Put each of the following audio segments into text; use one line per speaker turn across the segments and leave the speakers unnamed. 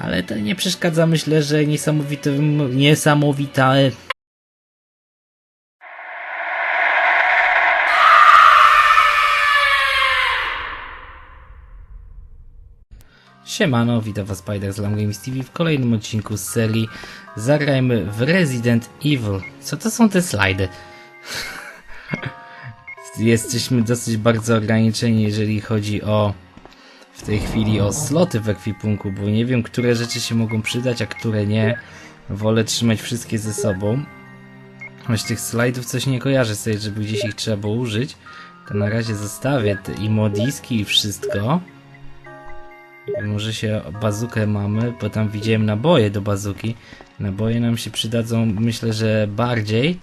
Ale to nie przeszkadza, myślę, że niesamowitym, niesamowita... Siemano, witam was Spider z Lam Games TV w kolejnym odcinku z serii Zagrajmy w Resident Evil. Co to są te slajdy? Jesteśmy dosyć bardzo ograniczeni, jeżeli chodzi o w tej chwili o sloty w ekwipunku, bo nie wiem, które rzeczy się mogą przydać, a które nie. Wolę trzymać wszystkie ze sobą. Choć tych slajdów coś nie kojarzę sobie, żeby gdzieś ich trzeba było użyć. To na razie zostawię te i modiski i wszystko. Może się bazukę mamy, bo tam widziałem naboje do bazuki. Naboje nam się przydadzą, myślę, że bardziej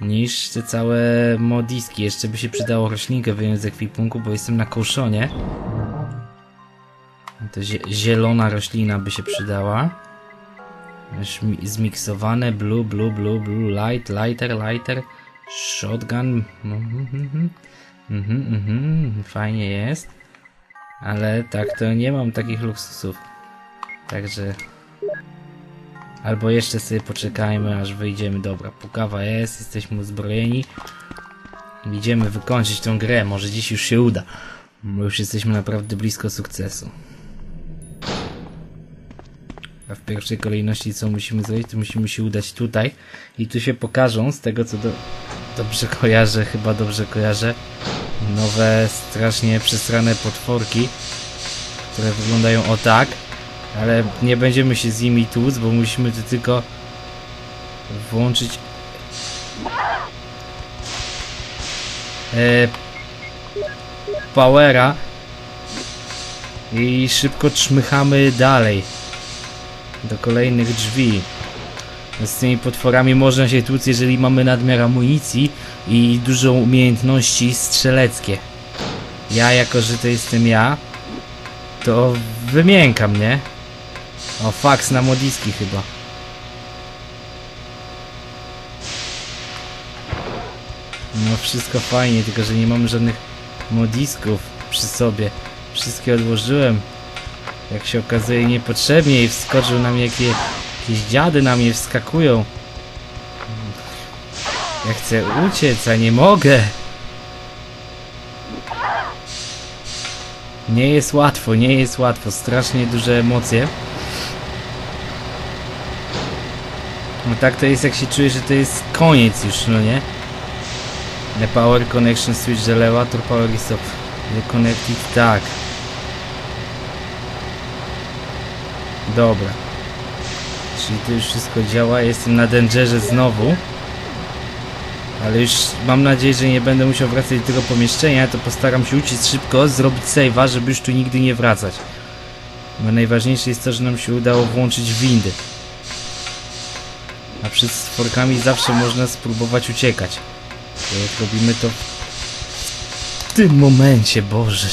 niż te całe modiski. Jeszcze by się przydało roślinkę wyjąć z ekwipunku, bo jestem na kołszonie. To zie- zielona roślina by się przydała. Zmiksowane blue, blue, blue, blue, light, lighter, lighter, shotgun. Mhm, mhm, mhm, fajnie jest. Ale tak, to nie mam takich luksusów. Także. Albo jeszcze sobie poczekajmy, aż wyjdziemy. Dobra, pukawa jest, jesteśmy uzbrojeni. Idziemy wykończyć tą grę, może dziś już się uda. Bo już jesteśmy naprawdę blisko sukcesu. W pierwszej kolejności co musimy zrobić, to musimy się udać tutaj. I tu się pokażą, z tego co do, dobrze kojarzę, chyba dobrze kojarzę, nowe, strasznie przesrane potworki, które wyglądają o tak. Ale nie będziemy się z nimi tłuc, bo musimy tu tylko włączyć e, powera i szybko czmychamy dalej do kolejnych drzwi. Z tymi potworami można się tłuc, jeżeli mamy nadmiar amunicji i dużo umiejętności strzeleckie. Ja, jako że to jestem ja, to wymiękam, nie? O, fax na modiski chyba. No wszystko fajnie, tylko że nie mamy żadnych modisków przy sobie. Wszystkie odłożyłem. Jak się okazuje niepotrzebnie i wskoczył na mnie jakie, jakieś dziady na mnie wskakują. Ja chcę uciec, a nie mogę. Nie jest łatwo, nie jest łatwo. Strasznie duże emocje. No tak to jest jak się czuje, że to jest koniec już, no nie? The power connection switch the elevator power is up. The connected, tak. Dobra. Czyli to już wszystko działa. Jestem na Dangerze znowu. Ale już mam nadzieję, że nie będę musiał wracać do tego pomieszczenia, to postaram się uciec szybko, zrobić save'a, żeby już tu nigdy nie wracać. Bo najważniejsze jest to, że nam się udało włączyć windy. A przed stworkami zawsze można spróbować uciekać. To robimy to w tym momencie, Boże.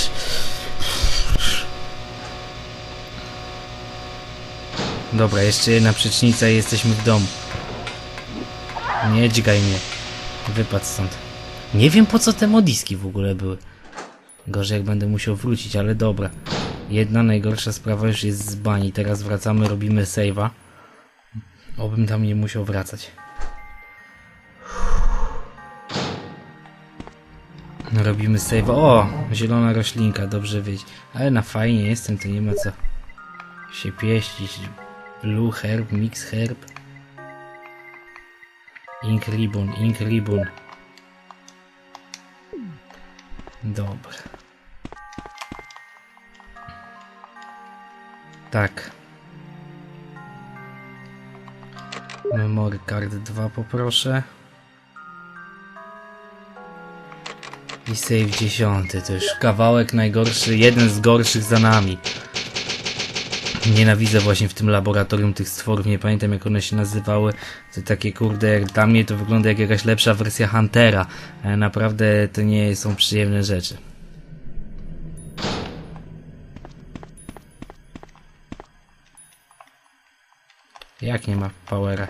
Dobra, jeszcze jedna przecznica i jesteśmy w domu. Nie dźgaj mnie. Wypadł stąd. Nie wiem po co te modiski w ogóle były. Gorzej jak będę musiał wrócić, ale dobra. Jedna najgorsza sprawa już jest z bani. Teraz wracamy, robimy save'a. Obym tam nie musiał wracać. Robimy save. O! Zielona roślinka, dobrze wiedzieć. Ale na fajnie jestem, to nie ma co się pieścić. Blue herb, mix herb. Ink ribbon, ink ribbon. Dobra. Tak. Memory card 2 poproszę. I save 10. To już kawałek najgorszy, jeden z gorszych za nami. Nienawidzę właśnie w tym laboratorium tych stworów, nie pamiętam jak one się nazywały. To takie kurde, jak dla mnie to wygląda jak jakaś lepsza wersja Huntera. Ale naprawdę to nie są przyjemne rzeczy. Jak nie ma powera?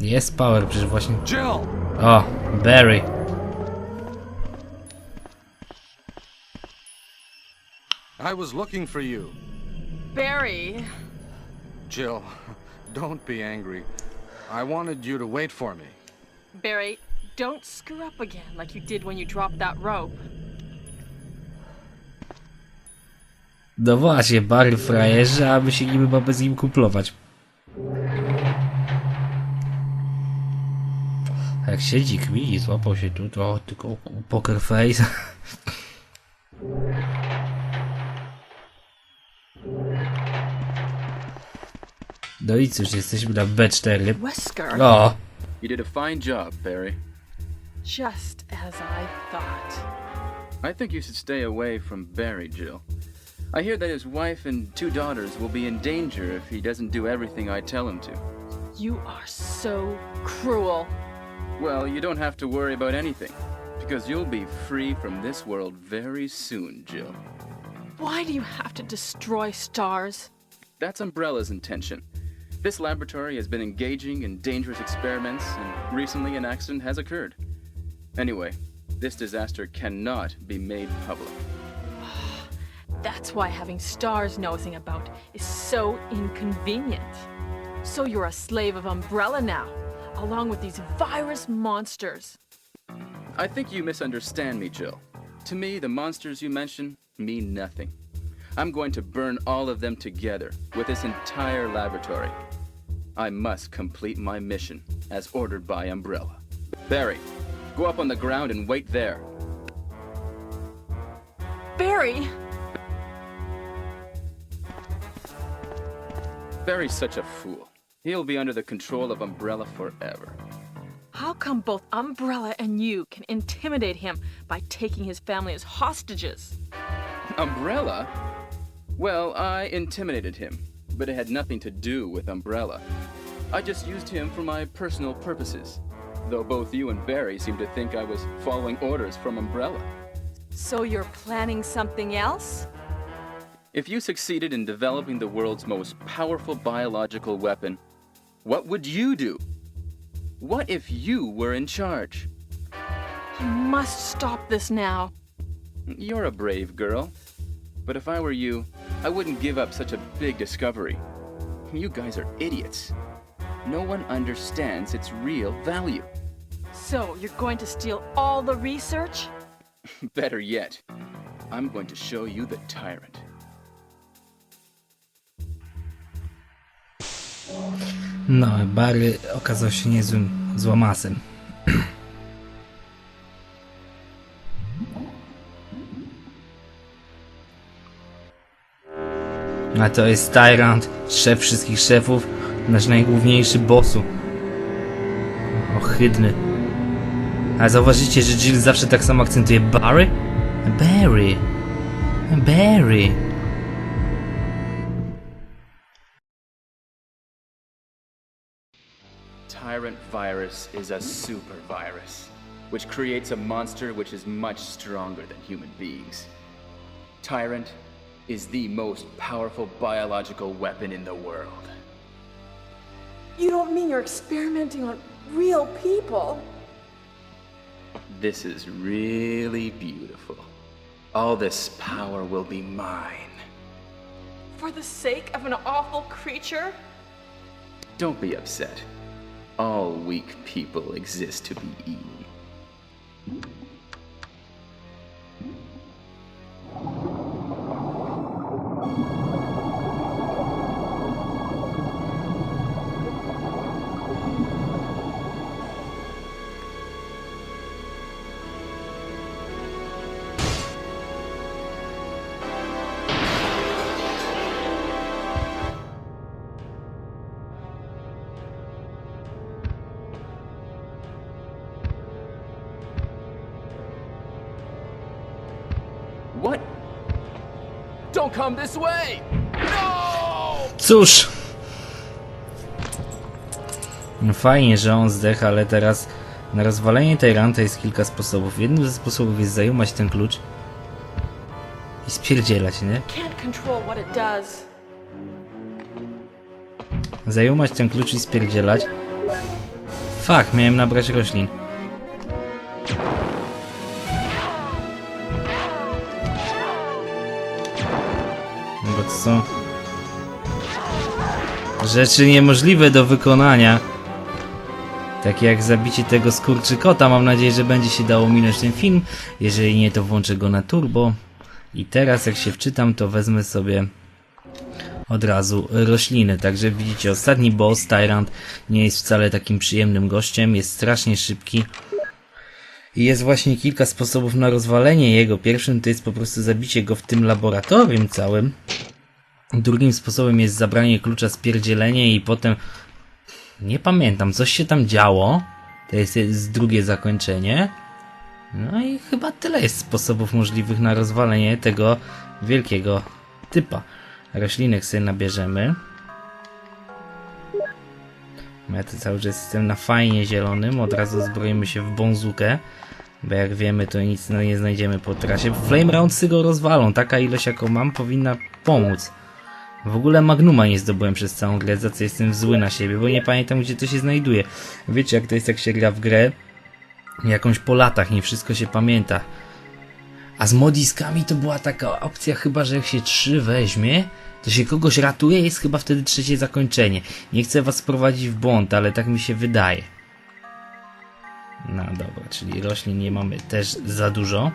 Jest power, przecież właśnie... O, Barry.
I was looking for you. Barry,
Jill, don't be angry. I wanted you to wait for me.
Barry, don't screw up again like you did when you dropped that rope.
No właśnie, Barry frajerze, a my się niby mamy z nim kuplować. Jak siedzi, kmini, złapał się tu, to tylko poker face. No i cóż, jesteśmy na B4.
Wesker,
O!
You did a fine job, Barry.
just as I thought.
I think you should stay away from Barry, Jill. I hear that his wife and two daughters will be in danger if he doesn't do everything I tell him to.
You are so cruel.
Well, you don't have to worry about anything, because you'll be free from this world very soon, Jill.
Why do you have to destroy stars?
That's Umbrella's intention. This laboratory has been engaging in dangerous experiments, and recently an accident has occurred. Anyway, this disaster cannot be made public.
That's why having stars nosing about is so inconvenient. So you're a slave of Umbrella now, along with these virus monsters.
I think you misunderstand me, Jill. To me, the monsters you mention mean nothing. I'm going to burn all of them together with this entire laboratory. I must complete my mission as ordered by Umbrella. Barry, go up on the ground and wait there.
Barry!
Barry's such a fool. He'll be under the control of Umbrella forever.
How come both Umbrella and you can intimidate him by taking his family as hostages?
Umbrella? Well, I intimidated him, but it had nothing to do with Umbrella. I just used him for my personal purposes, though both you and Barry seem to think I was following orders from Umbrella.
So you're planning something else?
If you succeeded in developing the world's most powerful biological weapon, what would you do? What if you were in charge?
You must stop this now.
You're a brave girl. But if I were you, I wouldn't give up such a big discovery. You guys are idiots. No one understands its real value.
So you're going to steal all the research?
Better yet, I'm going to show you the tyrant.
No, Barry okazał się niezłym złamasem. A to jest Tyrant, szef wszystkich szefów, nasz najgłówniejszy bossu. Ohydny. A zauważycie, że Jill zawsze tak samo akcentuje Barry? Barry. Barry.
Tyrant virus is a super virus, which creates a monster which is much stronger than human beings. Tyrant is the most powerful biological weapon in the world.
You don't mean you're experimenting on real people?
This is really beautiful. All this power will be mine.
For the sake of an awful creature?
Don't be upset. All weak people exist to be eaten. Don't come this way! No!
Cóż. No Fajnie, że on zdech, ale teraz na rozwalenie tej ranty jest kilka sposobów. Jednym ze sposobów jest zajumać ten klucz i spierdzielać, nie? Zajumać ten klucz i spierdzielać. Fak, miałem nabrać roślin. Co? rzeczy niemożliwe do wykonania. Takie jak zabicie tego skurczykota. Mam nadzieję, że będzie się dało minąć ten film. Jeżeli nie, to włączę go na turbo. I teraz jak się wczytam, to wezmę sobie od razu rośliny. Także widzicie, ostatni boss, Tyrant, nie jest wcale takim przyjemnym gościem. Jest strasznie szybki. I jest właśnie kilka sposobów na rozwalenie jego. Pierwszym to jest po prostu zabicie go w tym laboratorium całym. Drugim sposobem jest zabranie klucza, spierdzielenie i potem... Nie pamiętam, coś się tam działo. To jest, jest drugie zakończenie. No i chyba tyle jest sposobów możliwych na rozwalenie tego wielkiego typa. Roślinek sobie nabierzemy. Ja to cały czas jestem na fajnie zielonym. Od razu zbroimy się w bonzukę. Bo jak wiemy, to nic no, nie znajdziemy po trasie. Flame Roundsy go rozwalą. Taka ilość, jaką mam, powinna pomóc. W ogóle Magnuma nie zdobyłem przez całą grę, za co jestem zły na siebie, bo nie pamiętam, gdzie to się znajduje. Wiecie, jak to jest, jak się gra w grę, jakąś po latach, nie wszystko się pamięta. A z modiskami to była taka opcja chyba, że jak się trzy weźmie, to się kogoś ratuje, jest chyba wtedy trzecie zakończenie. Nie chcę was wprowadzić w błąd, ale tak mi się wydaje. No dobra, czyli roślin nie mamy też za dużo.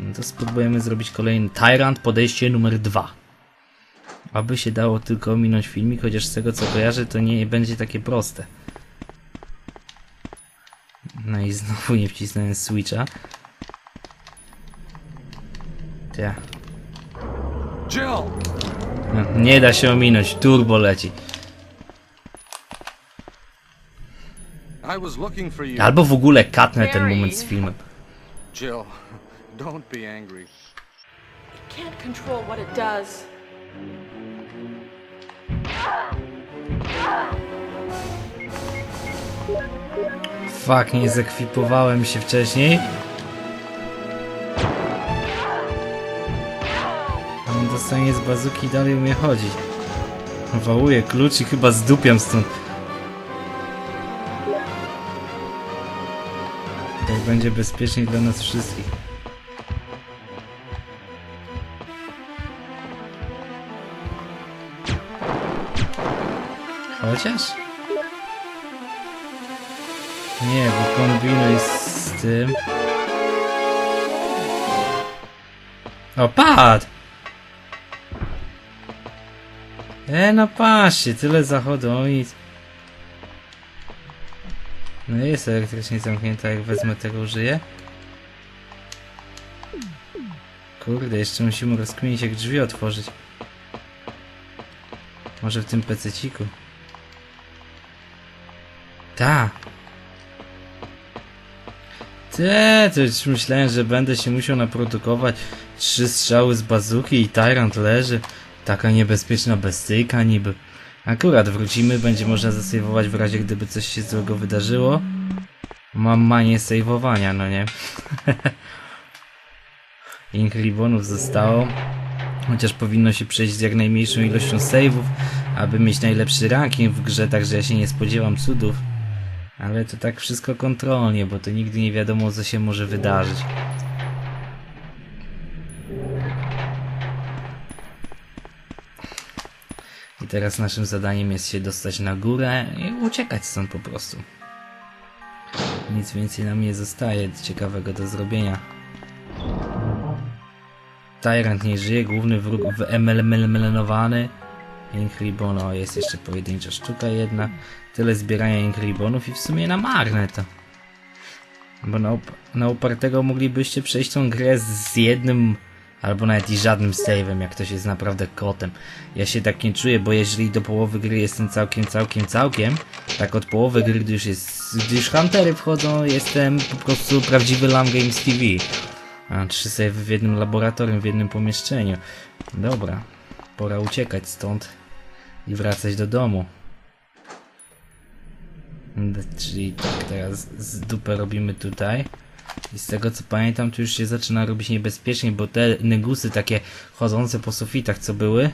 No to spróbujemy zrobić kolejny Tyrant, podejście numer dwa. Aby się dało tylko ominąć filmik, chociaż z tego co kojarzę, to nie będzie takie proste. No i znowu nie wcisnąłem switcha. Ja.
Jill!
No, nie da się ominąć, turbo leci. Albo w ogóle katnę ten moment z filmem.
Jill, don't be angry.
Can't control what it does.
Fuck, nie zekwipowałem się wcześniej. On dostanie z bazuki i dalej umie chodzić. Wołuje klucz i chyba zdupiam stąd. Tak będzie bezpieczniej dla nas wszystkich. Chociaż? Nie, bo kombinuj z tym. O, padł! E, no patrzcie, tyle zachodu, o nic. No jest elektrycznie zamknięta, jak wezmę tego użyję. Kurde, jeszcze musimy rozkminić, jak drzwi otworzyć. Może w tym pececiku. Ta. Te, to już myślałem, że będę się musiał naprodukować trzy strzały z bazuki i Tyrant leży. Taka niebezpieczna bestyjka niby. Akurat wrócimy, będzie można zasejwować w razie gdyby coś się złego wydarzyło. Mam manię sejwowania, no nie? Ink Ribbonów zostało. Chociaż powinno się przejść z jak najmniejszą ilością saveów, aby mieć najlepszy ranking w grze, także ja się nie spodziewam cudów. Ale to tak wszystko kontrolnie, bo to nigdy nie wiadomo, co się może wydarzyć. I teraz naszym zadaniem jest się dostać na górę i uciekać stąd po prostu. Nic więcej nam nie zostaje ciekawego do zrobienia. Tyrant nie żyje, główny wróg wyemelemenowany. Ink Ribbono, jest jeszcze pojedyncza sztuka jedna. Tyle zbierania Ink Ribbonów i w sumie na marne to. Bo na, up na upartego moglibyście przejść tą grę z jednym albo nawet i żadnym save'em, jak ktoś jest naprawdę kotem. Ja się tak nie czuję, bo jeżeli do połowy gry jestem całkiem, całkiem, całkiem, tak od połowy gry, gdy już jest, gdy już huntery wchodzą, jestem po prostu prawdziwy Lam Games TV. A, trzy save'y w jednym laboratorium, w jednym pomieszczeniu. Dobra, pora uciekać stąd i wracać do domu. Czyli tak, teraz z dupę robimy tutaj. I z tego co pamiętam, to już się zaczyna robić niebezpiecznie, bo te negusy takie chodzące po sufitach, co były,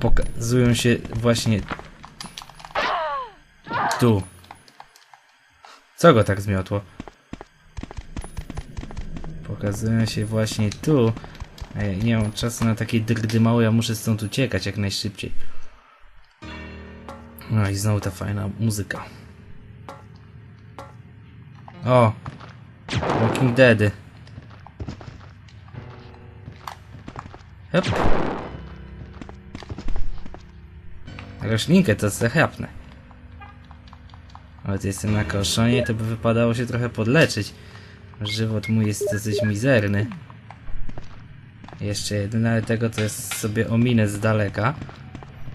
pokazują się właśnie tu. Co go tak zmiotło? Pokazują się właśnie tu. A ja nie mam czasu na takie drdy małe, ja muszę stąd uciekać jak najszybciej. No i znowu ta fajna muzyka. O! Walking Dead. Hop. Roślinkę to zachapnę. Ale to jestem na koszonie, to by wypadało się trochę podleczyć. Żywot mój jest dosyć mizerny. Jeszcze jeden, ale tego to jest sobie ominę z daleka.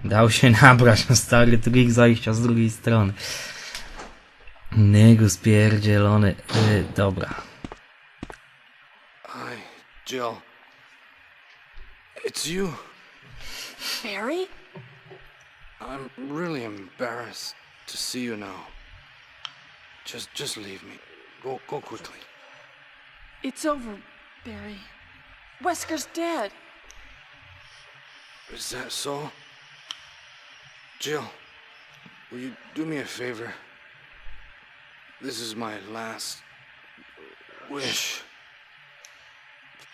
Dał się nabrać na stary trik zajścia z drugiej strony. Nygu spierdzielony. Yy, dobra.
Hi, Jill. It's you.
Barry?
I'm really embarrassed to see you now. Just, just leave me. Go, go quickly.
It's over, Barry. Wesker's dead.
Is that so? Jill, will you do me a favor? This is my last wish.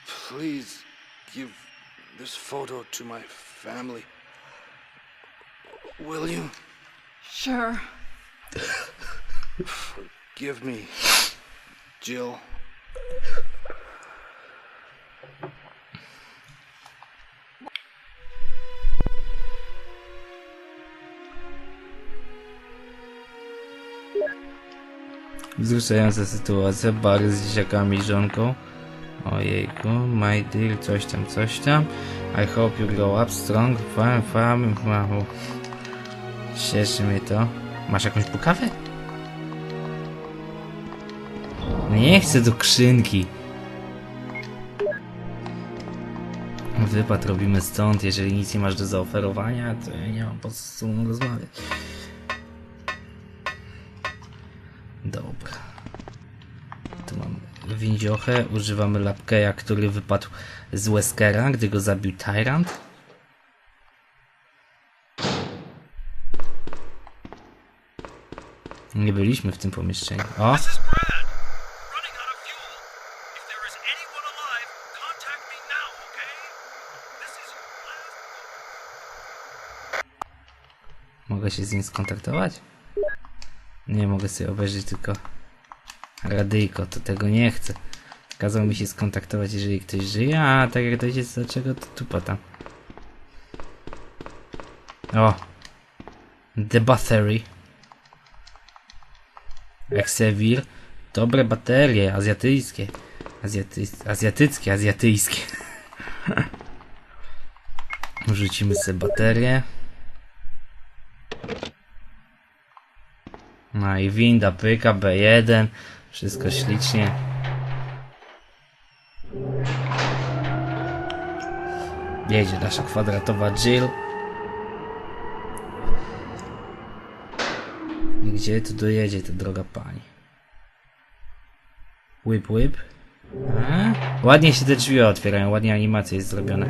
Please give this photo to my family. Will you?
Sure.
Give me, Jill.
Wzruszająca sytuacja. Bary z dzieciakami i żonką. Ojejku. My dear, coś tam, coś tam. I hope you grow up strong. Fam, fam, fam. Cieszy mnie to. Masz jakąś pukawę? Nie chcę do krzynki. Wypad robimy stąd. Jeżeli nic nie masz do zaoferowania, to ja nie mam po co z rozmawiać. Dobra. Tu mam windziochę. Używamy lapkeja, który wypadł z Weskera, gdy go zabił Tyrant. Nie byliśmy w tym pomieszczeniu. O! Mogę się z nim skontaktować? Nie, mogę sobie obejrzeć tylko radyjko, to tego nie chcę. Kazał mi się skontaktować, jeżeli ktoś żyje, a tak jak dojdzie do czego, to tu potem. O! The Battery. Exevir. Dobre baterie, azjatyjskie. Azjaty azjatyckie, azjatyjskie. Rzucimy sobie baterię. No i winda pyka, B1, wszystko ślicznie. Jedzie nasza kwadratowa Jill. I Gdzie tu dojedzie ta droga pani? Whip, whip. A? Ładnie się te drzwi otwierają, ładnie animacja jest zrobiona.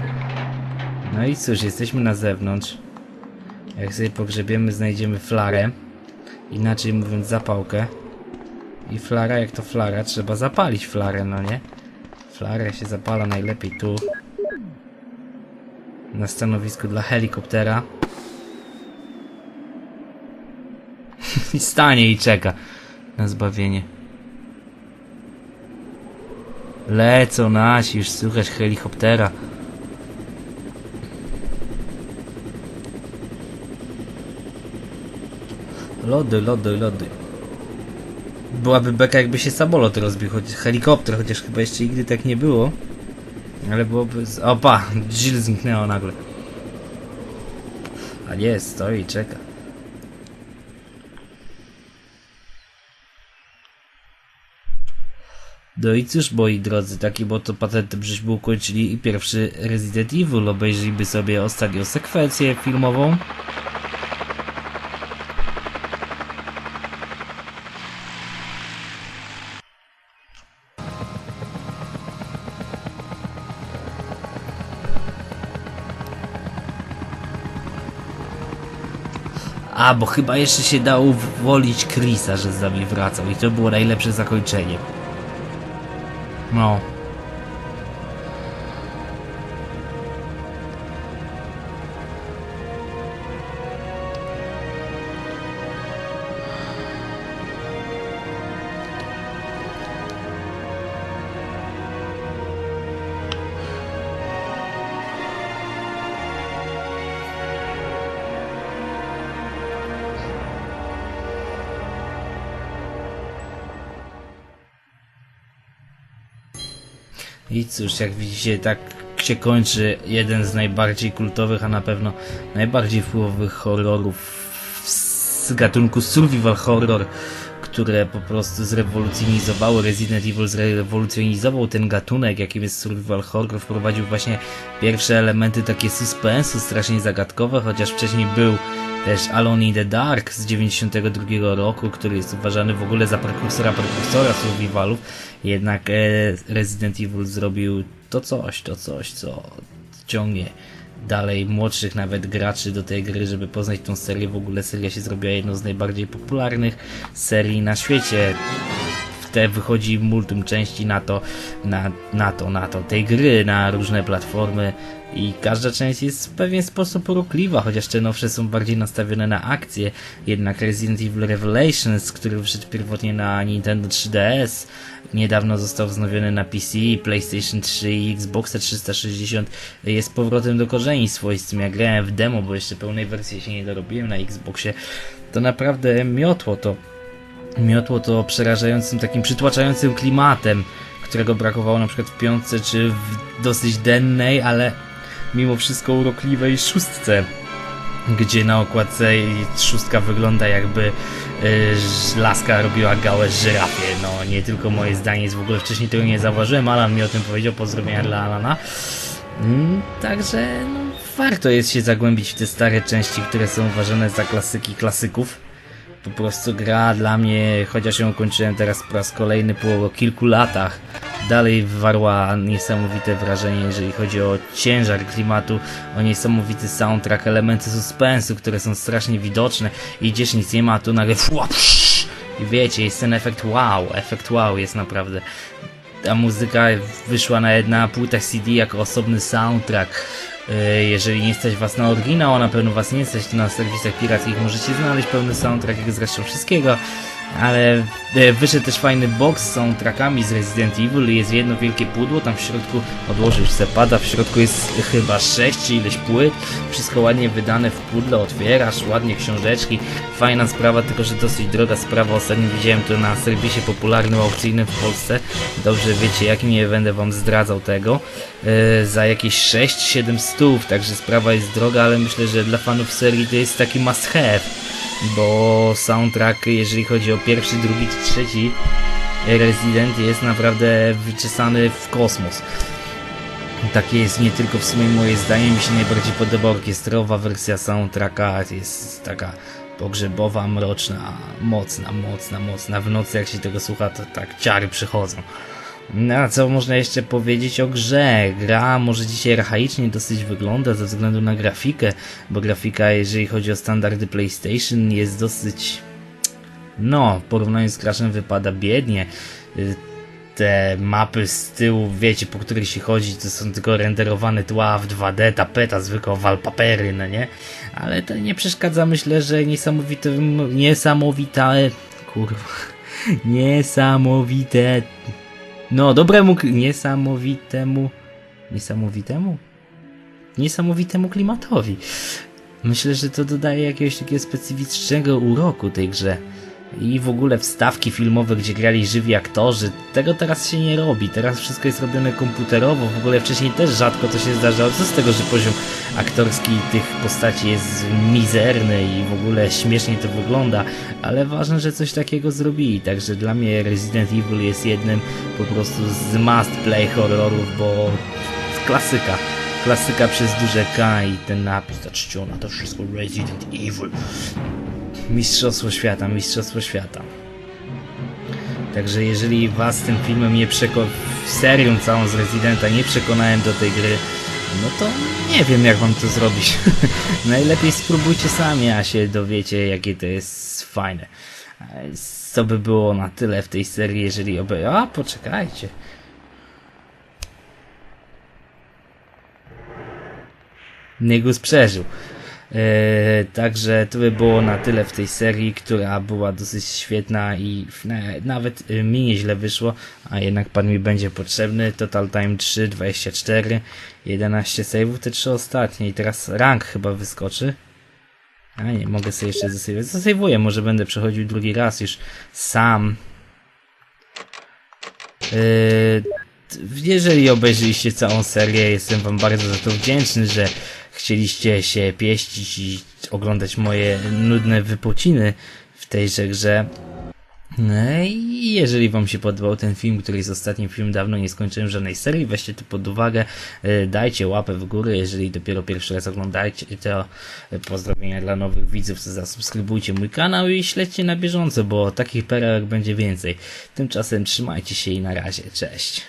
No i cóż, jesteśmy na zewnątrz. Jak sobie pogrzebiemy, znajdziemy flarę. Inaczej mówiąc zapałkę. I flara, jak to flara, trzeba zapalić flarę, no nie? Flarę się zapala najlepiej tu. Na stanowisku dla helikoptera. I stanie i czeka na zbawienie. Lecą nasi, już słychać helikoptera. Lody, lody, lody. Byłaby beka jakby się samolot rozbił, choć helikopter, chociaż chyba jeszcze nigdy tak nie było. Ale byłoby... Z... Opa! Jill zniknęła nagle. A nie, stoi czeka. No i cóż, moi drodzy, taki bo to patentem żeśmy ukończyli i pierwszy Resident Evil. Obejrzyjmy sobie ostatnią sekwencję filmową. A, bo chyba jeszcze się dało wolić Chrisa, że z nami wracał i to było najlepsze zakończenie. No. I cóż, jak widzicie, tak się kończy jeden z najbardziej kultowych, a na pewno najbardziej wpływowych horrorów z gatunku survival horror, które po prostu zrewolucjonizowały Resident Evil, zrewolucjonizował ten gatunek, jakim jest survival horror, wprowadził właśnie pierwsze elementy takie suspensu, strasznie zagadkowe, chociaż wcześniej był też Alone in the Dark z 92 roku, który jest uważany w ogóle za prekursora prekursora survivalów, jednak e, Resident Evil zrobił to coś, to coś, co ciągnie dalej młodszych nawet graczy do tej gry, żeby poznać tą serię. W ogóle seria się zrobiła jedną z najbardziej popularnych serii na świecie. Te wychodzi multum części na to, na, na to, na to, tej gry, na różne platformy i każda część jest w pewien sposób urokliwa, chociaż te nowsze są bardziej nastawione na akcję. Jednak Resident Evil Revelations, który wyszedł pierwotnie na Nintendo 3DS, niedawno został wznowiony na PC, PlayStation 3 i Xboxa 360, jest powrotem do korzeni swoistym. Ja grałem w demo, bo jeszcze pełnej wersji się nie dorobiłem na Xboxie. To naprawdę miotło to miotło to przerażającym, takim przytłaczającym klimatem, którego brakowało na przykład w piątce czy w dosyć dennej, ale mimo wszystko urokliwej szóstce, gdzie na okładce szóstka wygląda jakby yy, laska robiła gałę żyrafie. No nie tylko moje zdanie jest w ogóle wcześniej tego nie zauważyłem, Alan mi o tym powiedział, pozdrowienia dla Alana. Mm, Także no, warto jest się zagłębić w te stare części, które są uważane za klasyki klasyków po prostu gra dla mnie, chociaż ją kończyłem teraz po raz kolejny po kilku latach, dalej wywarła niesamowite wrażenie, jeżeli chodzi o ciężar klimatu, o niesamowity soundtrack, elementy suspensu, które są strasznie widoczne. Idziesz, nic nie ma, tu nagle i wiecie, jest ten efekt wow, efekt wow jest naprawdę. Ta muzyka wyszła na płytach CD jako osobny soundtrack. Yy, Jeżeli nie stać was na oryginał, a na pewno was nie stać, to na serwisach pirackich możecie znaleźć pełny soundtrack, jak zresztą wszystkiego. Ale e, wyszedł też fajny box z soundtrackami z Resident Evil. Jest jedno wielkie pudło, tam w środku odłożysz se pada, w środku jest chyba 6 czy ileś płyt, wszystko ładnie wydane w pudle, otwierasz, ładnie książeczki, fajna sprawa, tylko że dosyć droga sprawa, ostatnio widziałem to na serwisie popularnym aukcyjnym w Polsce, dobrze wiecie jak, nie będę wam zdradzał tego, e, za jakieś 6-7 stów, także sprawa jest droga, ale myślę, że dla fanów serii to jest taki must have bo soundtrack, jeżeli chodzi o pierwszy, drugi czy trzeci Resident jest naprawdę wyczesany w kosmos. Takie jest nie tylko w sumie moje zdanie, mi się najbardziej podoba orkiestrowa wersja soundtracka, jest taka pogrzebowa, mroczna, mocna, mocna, mocna. W nocy jak się tego słucha, to tak ciary przychodzą. No a co można jeszcze powiedzieć o grze? Gra może dzisiaj archaicznie dosyć wygląda ze względu na grafikę, bo grafika, jeżeli chodzi o standardy PlayStation, jest dosyć. No, w porównaniu z Crashem wypada biednie. Y, Te mapy z tyłu, wiecie, po których się chodzi, to są tylko renderowane tła w 2D, tapeta, zwykła wallpapery, no nie? Ale to nie przeszkadza, myślę, że niesamowite, niesamowita, kurwa, niesamowite no, dobremu, niesamowitemu, niesamowitemu? Niesamowitemu klimatowi. Myślę, że to dodaje jakiegoś takiego specyficznego uroku tej grze. I w ogóle wstawki filmowe, gdzie grali żywi aktorzy, tego teraz się nie robi. Teraz wszystko jest robione komputerowo. W ogóle wcześniej też rzadko to się zdarzało. Co z tego, że poziom aktorski tych postaci jest mizerny i w ogóle śmiesznie to wygląda, ale ważne, że coś takiego zrobili. Także dla mnie Resident Evil jest jednym po prostu z must play horrorów, bo klasyka. Klasyka przez duże K i ten napis, ta czciona, to wszystko Resident Evil. Mistrzostwo świata, mistrzostwo świata. Także jeżeli was tym filmem nie przekonałem, serią całą z Residenta nie przekonałem do tej gry, no to nie wiem jak wam to zrobić. Najlepiej spróbujcie sami, a się dowiecie jakie to jest fajne. Co by było na tyle w tej serii, jeżeli oby... A, poczekajcie. Negus przeżył. Eee, także to by było na tyle w tej serii, która była dosyć świetna i na, nawet y, mi nieźle wyszło, a jednak pan mi będzie potrzebny. Total Time 3, 24, 11 save'ów, te trzy ostatnie i teraz rank chyba wyskoczy. A nie, mogę sobie jeszcze zasejwować. Zasejwuję, może będę przechodził drugi raz już sam. Eee, jeżeli obejrzyliście całą serię, jestem wam bardzo za to wdzięczny, że chcieliście się pieścić i oglądać moje nudne wypociny w tejże grze. No i jeżeli wam się podobał ten film, który jest ostatnim filmem, dawno nie skończyłem żadnej serii, weźcie to pod uwagę, e, dajcie łapę w górę, jeżeli dopiero pierwszy raz oglądajcie to, pozdrowienia dla nowych widzów, zasubskrybujcie mój kanał i śledźcie na bieżąco, bo takich perełek będzie więcej. Tymczasem trzymajcie się i na razie, cześć.